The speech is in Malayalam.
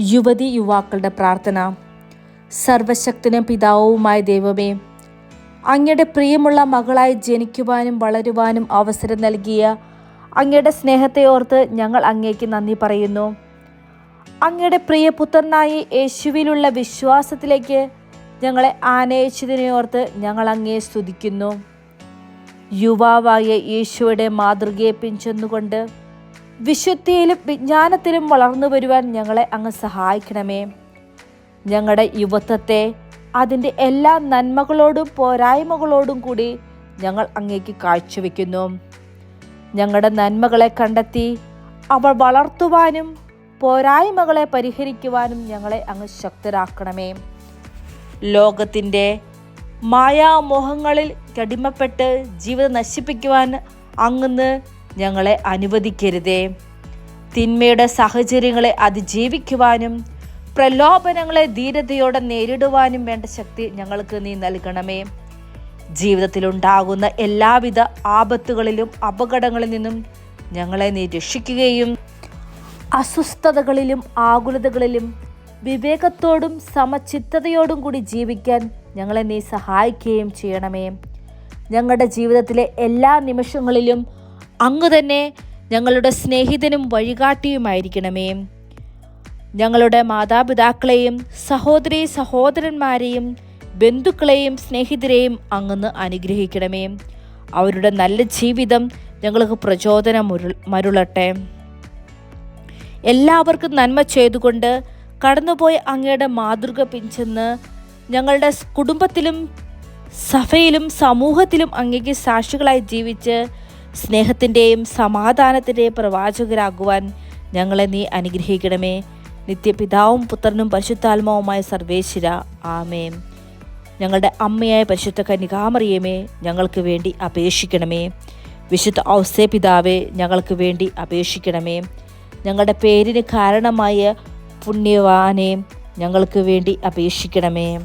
യുവതി യുവാക്കളുടെ പ്രാർത്ഥന. സർവശക്തനും പിതാവുമായ ദൈവമേ അങ്ങയുടെ പ്രിയമുള്ള മകളായി ജനിക്കുവാനും വളരുവാനും അവസരം നൽകിയ അങ്ങയുടെ സ്നേഹത്തെ ഓർത്ത് ഞങ്ങൾ അങ്ങേക്ക് നന്ദി പറയുന്നു. അങ്ങയുടെ പ്രിയപുത്രനായി യേശുവിലുള്ള വിശ്വാസത്തിലേക്ക് ഞങ്ങളെ ആനയിച്ചതിനെ ഓർത്ത് ഞങ്ങൾ അങ്ങേ സ്തുതിക്കുന്നു. യുവാവായ യേശുവിടെ മാതൃകയെ പിഞ്ചെന്നുകൊണ്ട് വിശുദ്ധിയിലും വിജ്ഞാനത്തിലും വളർന്നു വരുവാൻ ഞങ്ങളെ അങ്ങ് സഹായിക്കണമേ. ഞങ്ങളുടെ യുവത്വത്തെ അതിന്റെ എല്ലാ നന്മകളോടും പോരായ്മകളോടും കൂടി ഞങ്ങൾ അങ്ങേക്ക് കാഴ്ചവെക്കുന്നു. ഞങ്ങളുടെ നന്മകളെ കണ്ടെത്തി അവ വളർത്തുവാനും പോരായ്മകളെ പരിഹരിക്കുവാനും ഞങ്ങളെ അങ്ങ് ശക്തരാക്കണമേ. ലോകത്തിന്റെ മായാമോഹങ്ങളിൽ കടിമപ്പെട്ട് ജീവിതം നശിപ്പിക്കുവാൻ അങ്ങ് ഞങ്ങളെ അനുവദിക്കരുതേ. തിന്മയുടെ സാഹചര്യങ്ങളെ അതിജീവിക്കുവാനും പ്രലോഭനങ്ങളെ ധീരതയോടെ നേരിടുവാനും വേണ്ട ശക്തി ഞങ്ങൾക്ക് നീ നൽകണമേ. ജീവിതത്തിലുണ്ടാകുന്ന എല്ലാവിധ ആപത്തുകളിലും അപകടങ്ങളിൽ നിന്നും ഞങ്ങളെ നീ രക്ഷിക്കുകയും അസ്വസ്ഥതകളിലും ആകുലതകളിലും വിവേകത്തോടും സമചിത്തതയോടും കൂടി ജീവിക്കാൻ ഞങ്ങളെ നീ സഹായിക്കുകയും ചെയ്യണമേ. ഞങ്ങളുടെ ജീവിതത്തിലെ എല്ലാ നിമിഷങ്ങളിലും അങ്ങ് തന്നെ ഞങ്ങളുടെ സ്നേഹിതനും വഴികാട്ടിയുമായിരിക്കണമേ. ഞങ്ങളുടെ മാതാപിതാക്കളെയും സഹോദരി സഹോദരന്മാരെയും ബന്ധുക്കളെയും സ്നേഹിതരെയും അങ്ങ് അനുഗ്രഹിക്കണമേ. അവരുടെ നല്ല ജീവിതം ഞങ്ങൾക്ക് പ്രചോദനം മരുളട്ടെ. എല്ലാവർക്കും നന്മ ചെയ്തുകൊണ്ട് കടന്നുപോയി അങ്ങയുടെ മാതൃക പിഞ്ചെന്ന് ഞങ്ങളുടെ കുടുംബത്തിലും സഭയിലും സമൂഹത്തിലും അങ്ങേക്ക് സാക്ഷികളായി ജീവിച്ച് സ്നേഹത്തിന്റെയും സമാധാനത്തിന്റെയും പ്രവാചകരാകുവാൻ ഞങ്ങളെ നീ അനുഗ്രഹിക്കണമേ. നിത്യപിതാവും പുത്രനും പരിശുദ്ധാത്മാവുമായ സർവേശ്വര. ആമേം ഞങ്ങളുടെ അമ്മയായ പരിശുദ്ധ കന്യകാമറിയമേ ഞങ്ങൾക്ക് വേണ്ടി അപേക്ഷിക്കണമേ. വിശുദ്ധ ഔസേ പിതാവെ ഞങ്ങൾക്ക് വേണ്ടി അപേക്ഷിക്കണമേ. ഞങ്ങളുടെ പേരിന് കാരണമായ പുണ്യവാനെ ഞങ്ങൾക്ക് വേണ്ടി അപേക്ഷിക്കണമേ.